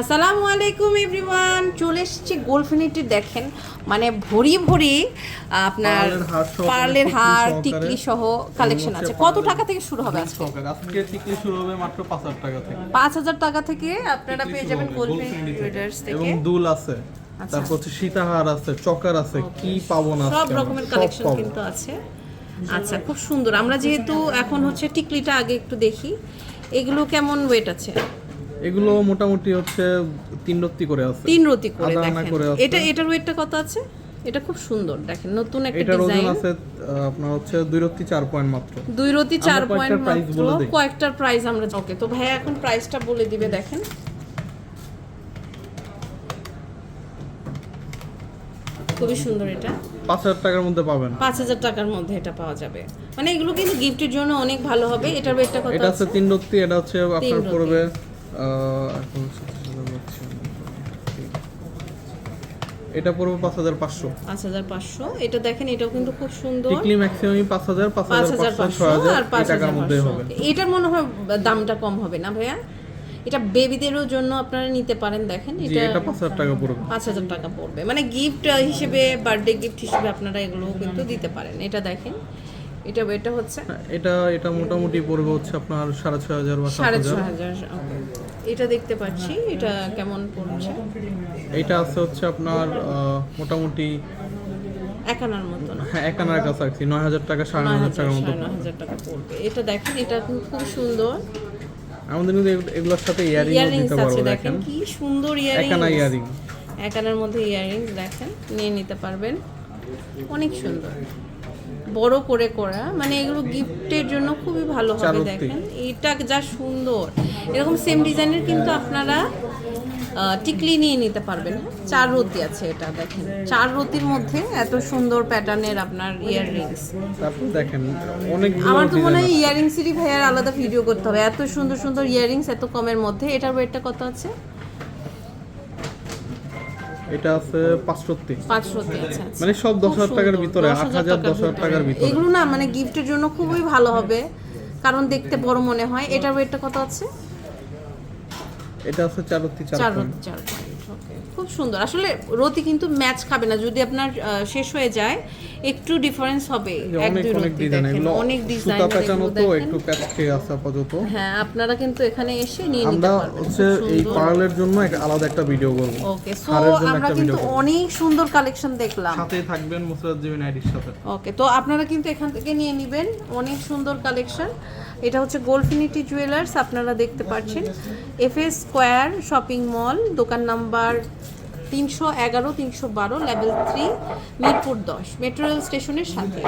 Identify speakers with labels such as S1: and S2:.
S1: আসসালামু আলাইকুম এভরিওয়ান। চলে এসেছি গোলফিনিটি দেখেন মানে ভরি ভরি আপনার
S2: পার্লের হার টিকলি
S1: সহ কালেকশন আছে। কত টাকা থেকে শুরু হবে আজকে?
S2: আজকে টিকলি শুরু হবে মাত্র পাঁচ হাজার টাকা থেকে।
S1: পাঁচ হাজার টাকা থেকে আপনারা পেয়ে যাবেন গোলফিনিটি
S2: গোলফিনিটি থেকে। এবং দুল আছে।
S1: আচ্ছা।
S2: তারপর হচ্ছে সীতাহার আছে চকার আছে কি পাবো না
S1: সব রকমের কালেকশন কিন্তু আছে। আচ্ছা খুব সুন্দর। আমরা যেহেতু এখন হচ্ছে টিকলিটা আগে একটু দেখি। এগুলো কেমন ওয়েট আছে?
S2: এগুলো মোটামুটি হচ্ছে তিন রত্তি করে আছে।
S1: তিন রতি করে
S2: আনা
S1: দেখেন।
S2: করে আছে।
S1: এটা এটার ওয়েটটা কত আছে? এটা খুব সুন্দর দেখেন নতুন একটা
S2: এটার ওজন
S1: ডিজাইন
S2: আছে আহ, আপনার হচ্ছে দুই রত্তি চার পয়েন্ট মাত্র।
S1: দুই রতি চার পয়েন্ট
S2: কয়েকটার price
S1: মাত্র
S2: বলে দিই।
S1: কয়েকটার প্রাইস আমরা ওকে তো ভাইয়া এখন প্রাইসটা বলে দিবে দেখেন। খুবই সুন্দর এটা।
S2: পাঁচ হাজার টাকার মধ্যে পাবেন।
S1: পাঁচ হাজার টাকার মধ্যে এটা পাওয়া যাবে। মানে এগুলো কিন্তু গিফটের জন্য অনেক ভালো হবে। এটার ওয়েটটা কত
S2: এটা
S1: আছে
S2: তিন রত্তি এটা হচ্ছে আপনার
S1: রত্তি।
S2: পড়বে এটা পড়বে পাঁচ হাজার পাঁচশো।
S1: পাঁচ হাজার পাঁচশো। এটা দেখেন এটাও কিন্তু খুব সুন্দর।
S2: টিকলি ম্যাক্সিমাম পাঁচ হাজার পাঁচ হাজার পাঁচশো
S1: আর পাঁচ হাজার
S2: মধ্যে
S1: পাঁচশো।
S2: হবে।
S1: এটার মনে হয় দামটা কম হবে না ভাইয়া? এটা বেবিদেরও জন্য আপনারা নিতে পারেন দেখেন। এটা
S2: টাকা পড়বে।
S1: পাঁচ হাজার টাকা পড়বে। মানে গিফট হিসেবে বার্থডে গিফট হিসেবে আপনারা এগুলো কিন্তু দিতে পারেন। এটা দেখেন এটা এটা হচ্ছে
S2: এটা এটা মোটামুটি পড়বে হচ্ছে আপনার সাড়ে ছয় হাজার বা সাত
S1: সাড়ে ছয় হাজার এটা দেখতে পাচ্ছি এটা কেমন পড়ছে?
S2: এটা আছে হচ্ছে আপনার মোটামুটি
S1: একানার মতো না
S2: হ্যাঁ এক আনার কাছে রাখছি নয় হাজার টাকা সাড়ে
S1: নয় হাজার
S2: টাকার মতো
S1: নয় হাজার টাকা পড়বে। এটা দেখেন এটা খুব সুন্দর।
S2: আমাদের কিন্তু এগুলোর সাথে ইয়ারিং দিতে
S1: আছে
S2: পারব
S1: দেখেন কি সুন্দর
S2: এক
S1: ইয়াররিংস
S2: আনা ইয়ারিং
S1: একানার মধ্যে ইয়াররিংস দেখেন নিয়ে নিতে পারবেন। অনেক সুন্দর। বড় করে করা। মানে এগুলো গিফটের জন্য খুবই ভালো হবে দেখেন। এটা যা সুন্দর। এরকম সেম ডিজাইনের কিন্তু আপনারা টিকলি নিয়ে নিতে পারবেন? চার রতি আছে এটা দেখেন। চার রতির মধ্যে এত সুন্দর প্যাটার্নের আপনার ইয়াররিংস
S2: তারপর দেখেন অনেকগুলো
S1: আমার তো মনে হয় ইয়ারিংসেরই ভাইয়ার আলাদা ভিডিও করতে হবে। এত সুন্দর সুন্দর ইয়াররিংস এত কমের মধ্যে। এটার ওয়েটটা কত আছে?
S2: এটা আছে পাঁচশোটি
S1: পাঁচশোতে আছে আচ্ছা।
S2: মানে সব দশ
S1: খুব
S2: হাজার টাকার ভিতরে হাজার দশ হাজার টাকার ভিতরে।
S1: এগুলো না মানে গিফটের জন্য খুবই ভালো হবে কারণ দেখতে বড় মনে হয়। এটার ওয়েটটা কত আছে?
S2: এটা আছে চারটি চার
S1: চার। চার খুব সুন্দর। আসলে রতি কিন্তু ম্যাচ খাবে না। যদি আপনার শেষ হয়ে যায় একটু ডিফারেন্স হবে
S2: অনেক অনেক ডিজাইন এগুলো
S1: অনেক ডিজাইন
S2: সুতা পেঁচানো তো একটু প্যাচ খেয়ে আছে আপাতত।
S1: হ্যাঁ আপনারা কিন্তু এখানে এসে নিয়ে নিতে
S2: আমরা
S1: পারবেন।
S2: হচ্ছে এই পার্লের জন্য একটা আলাদা একটা ভিডিও করব।
S1: ওকে সো আমরা কিন্তু অনেক সুন্দর কালেকশন দেখলাম।
S2: সাথে থাকবেন মুসরাত জিবিন আইডির সাথে।
S1: ওকে তো আপনারা কিন্তু এখান থেকে নিয়ে নেবেন অনেক সুন্দর কালেকশন এটা হচ্ছে গোলফিনিটি জুয়েলার্স আপনারা দেখতে পাচ্ছেন। F S square shopping mall দোকান নাম্বার তিনশো এগারো, তিনশো বারো লেভেল থ্রি মিরপুর দশ মেট্রো রেল স্টেশনের সাথে।